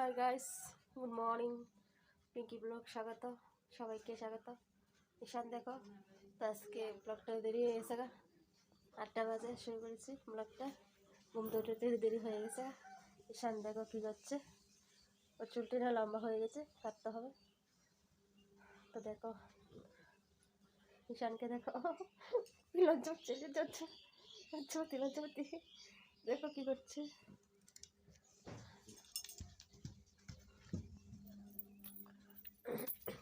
Hi guys good morning Pinky blog স্বাগত। সবাইকে স্বাগত। ঈশান, দেখো, তো আজকে ব্লগটা দেরি হয়ে গেছে গা। আটটা বাজে, শুরু করেছি ব্লগটা ঘুম তো উঠতে দেরি হয়ে গেছে ঈশান, দেখো কী করছে। ওর চুলটি না লম্বা হয়ে গেছে, কাটতে হবে। তো দেখো, ঈশানকে দেখো লজ্জা হচ্ছে লজ্জা লজ্জাপতি লজ্জাপতি দেখো কী করছে।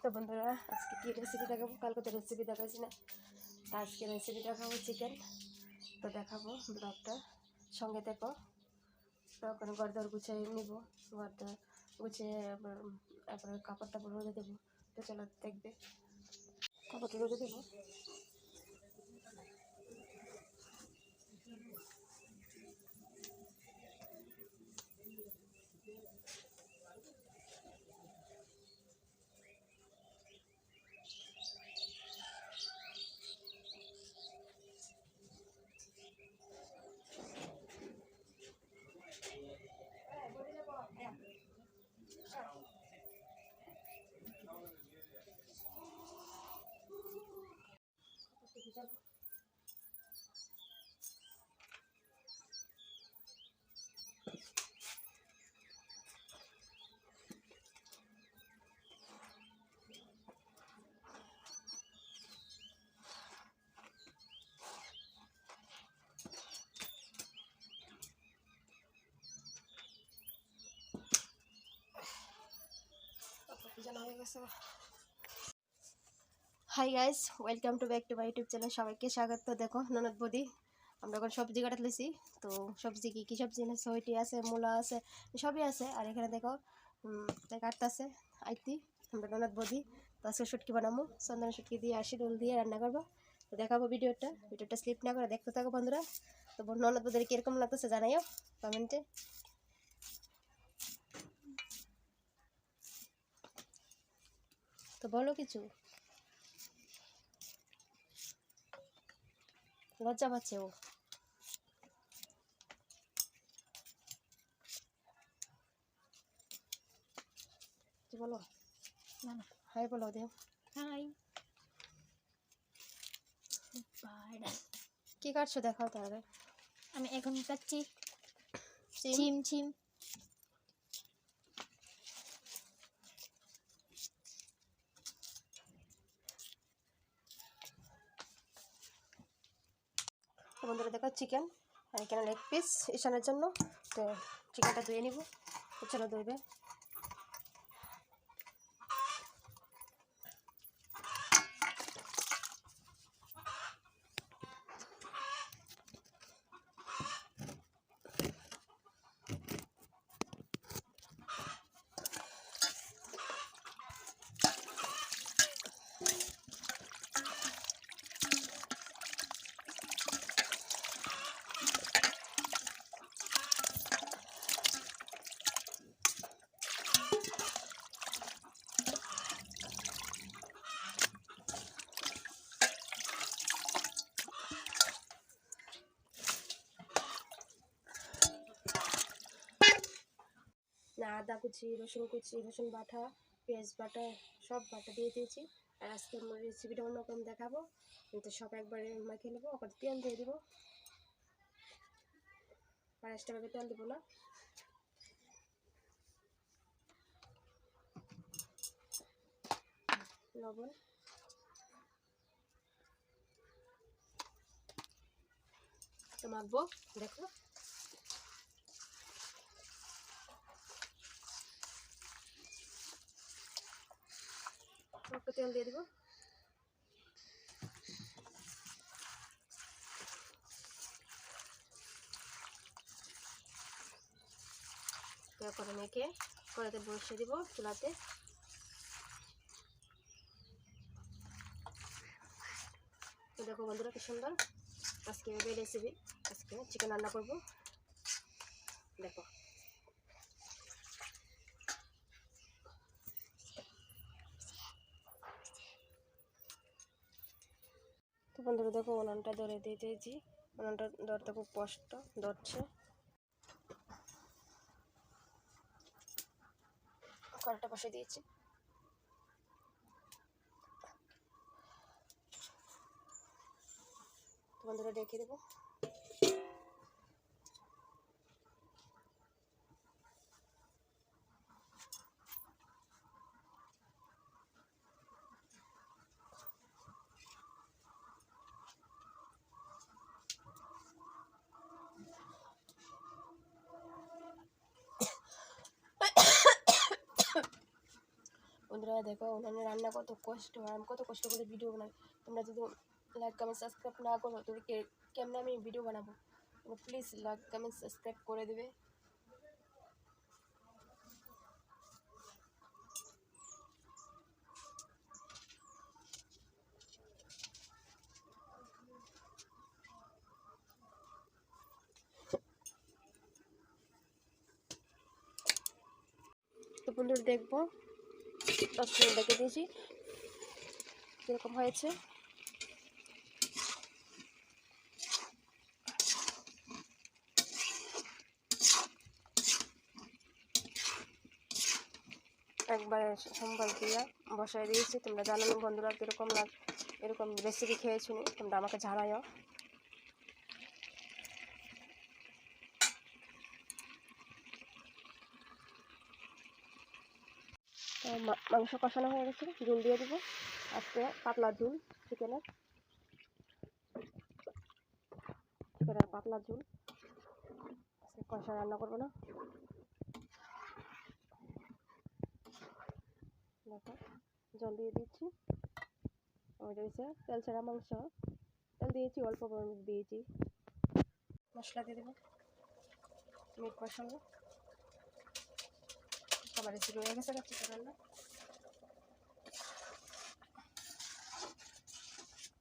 তো বন্ধুরা, আজকে কী রেসিপি দেখাবো? কালকে তো রেসিপি দেখাচ্ছি না। তা আজকে রেসিপি দেখাবো চিকেন তো দেখাবো ব্লগটা। সঙ্গে দেখো তখন গরদর গুছিয়ে নিব। গরদর গুছিয়ে তারপরে কাপড় টাপড় দেবো। তো চলো দেখবে। কাপড়টা রোজে দেবো। জানা হয়ে গেছে hi guys welcome to back to my YouTube channel সবাইকে স্বাগত। দেখো, ননদ বদি, আমরা এখন সবজি কাটাতে লিছি তো সবজি কী কী সবজি না? সইটি আছে, মূলা আছে, সবই আছে। আর এখানে দেখো কাটতেছে আইতি। আমরা ননদ বদি, তো আজকে শুটকি বানাবো। চন্দন শুটকি দিয়ে আসি, রোল দিয়ে রান্না করব। তো দেখাবো ভিডিওটা। ভিডিওটা স্লিপ না করে দেখতে থাকো বন্ধুরা। তো ননদ বদির কীরকম লাগতেছে জানাইও কমেন্টে। তো বলো কিছু। লজ্জা পাচ্ছে ও কি বলো না না হাই বলো দেব হাই কি কাটছো দেখাও তাহলে আমি এখন যাচ্ছি সিম চিম চিম বন্ধুরা দেখো চিকেন এখানে লেগ পিস ইশানের জন্য। তো চিকেনটা ধুয়ে নিব চলো ধুইবে না আদা কুচি রসুন কুচি রসুন বাটা পেঁয়াজ বাটা সব বাটা দিয়ে দিয়েছি। আর আজকে আমার রেসিপিটা অন্যরকম দেখাবো। তো সব একবারে মাখিয়ে নেব, ওখানে তেল দিয়ে দিব। পায়েসটা ভাবে তেল দিব না। লবণ। তো মাখবো, দেখো। তেল দিয়ে দিব। করে মেখে কড়াতে বসিয়ে দিব চুলাতে। দেখো বন্ধুরা কি সুন্দর। আজকে এভাবে রেসিপি, আজকে চিকেন রান্না করব। দেখো। তো বন্ধুরা দেখো উনানটা ধরে দিয়ে দিয়েছি। উনানটা ধরতে খুব কষ্ট, ধরছে। কড়াটা বসে দিয়েছি। বন্ধুরা ডেকে দেবো। বন্ধুরা, দেখো উনানে রান্না কত কষ্ট হয় আমি কত কষ্ট করে ভিডিও বানাই তোমরা যদি লাইক কমেন্ট সাবস্ক্রাইব না করো তো কে- কেমনে আমি ভিডিও বানাবো? প্লিজ লাইক কমেন্ট সাবস্ক্রাইব করে দেবে। বন্ধুরা, দেখব। দশ মিনিট ডেকে দিয়েছি কীরকম হয়েছে? একবার সোমবার দিয়ে বসাই দিয়েছি। তোমরা জানো বন্ধুরা কীরকম লাগ, এরকম রেসিপি খেয়েছো। তোমরা আমাকে জানাইও মাংস কষানো হয়ে গেছে। ঝুল দিয়ে দিব। আজকে পাতলা ঝুল, চিকেনের। চিকেনের পাতলা ঝুল। কষা রান্না করব না। দেখো, জল দিয়ে দিচ্ছি। ওইটা হচ্ছে তেল ছাড়া মাংস। তেল দিয়েছি, অল্প পরিমাণ দিয়েছি। মশলা দিয়ে দেবো। মিট মশলা সবার রেসিপি হয়ে গেছে চিকেন রান্না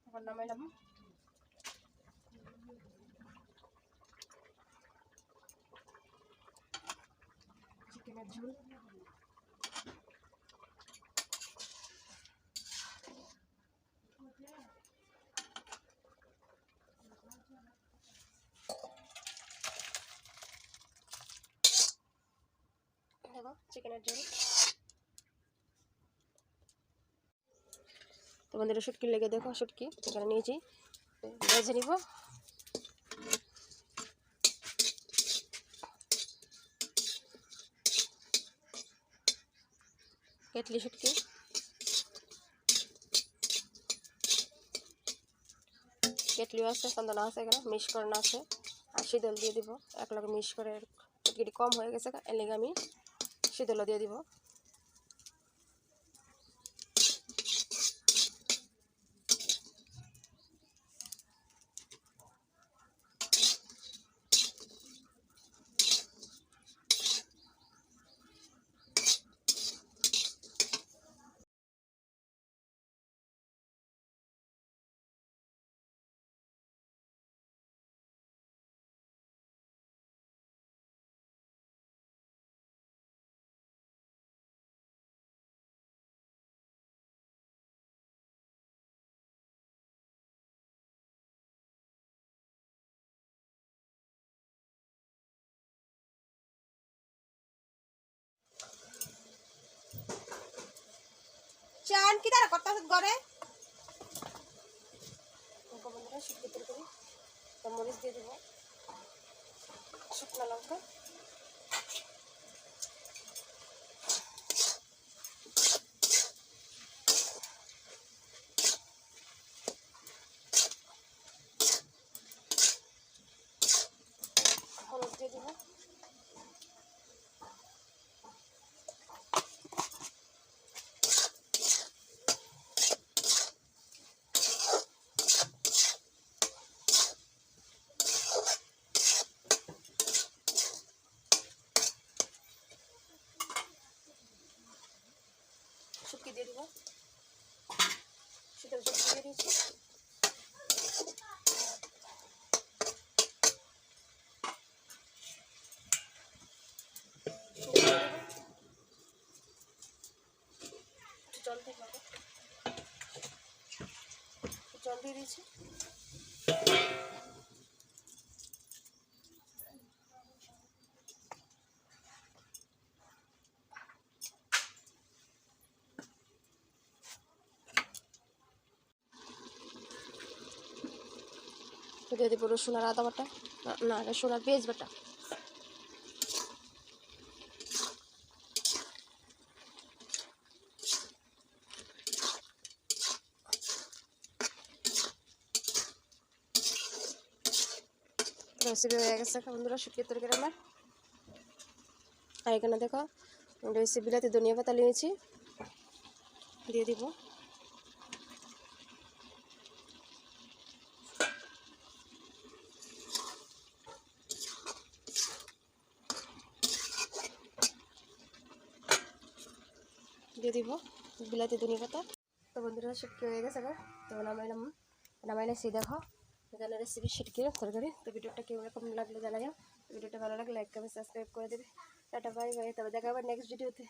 এখন নামাইলাম চিকেনের ঝোল ঝোল তোমাদের শুটকি লেগে দেখো শুটকি এখানে নিয়েছি। ভেজে নিব। কেটলি শুটকি কেটলিও আছে চন্দনা আছে এখানে মিক্স করানো আছে। আর শীতল দিয়ে দিব। এক লগে মিক্স করে কম হয়ে গেছে, এর লেগে আমি শীতলও দিয়ে দিব। চান কি তারা কত ঘরে? বন্ধুরা শুকনো তরকারি। মরিচ দিয়ে দেবো। শুকনো লঙ্কা। জল জল দিয়ে দিয়েছি। দিব রসুন আর আদা বাটা। না সোনার পেঁয়াজ বাটা। রেসিপি হয়ে গেছে। বন্ধুরা শুকিয়ে তরকারি আমার, আর এখানে দেখো রয়েছে বিলাতি ধনিয়া পাতা নিয়েছি। দিয়ে দিব। দিয়ে দিব বিলাতি ধনিয়া পাতা। তো বন্ধুরা শুটকি হয়ে গেছে গো। তো নামাইলাম নামাইলেছি দেখো। এখানে রেসিপি শুটকি তরকারি তো ভিডিওটা কীরকম রকম লাগলে জানাই ভিডিওটা ভালো লাগলে লাইক কমেন্ট সাবস্ক্রাইব করে দেবে। টাটা বাই বাই তবে দেখা আবার নেক্সট ভিডিওতে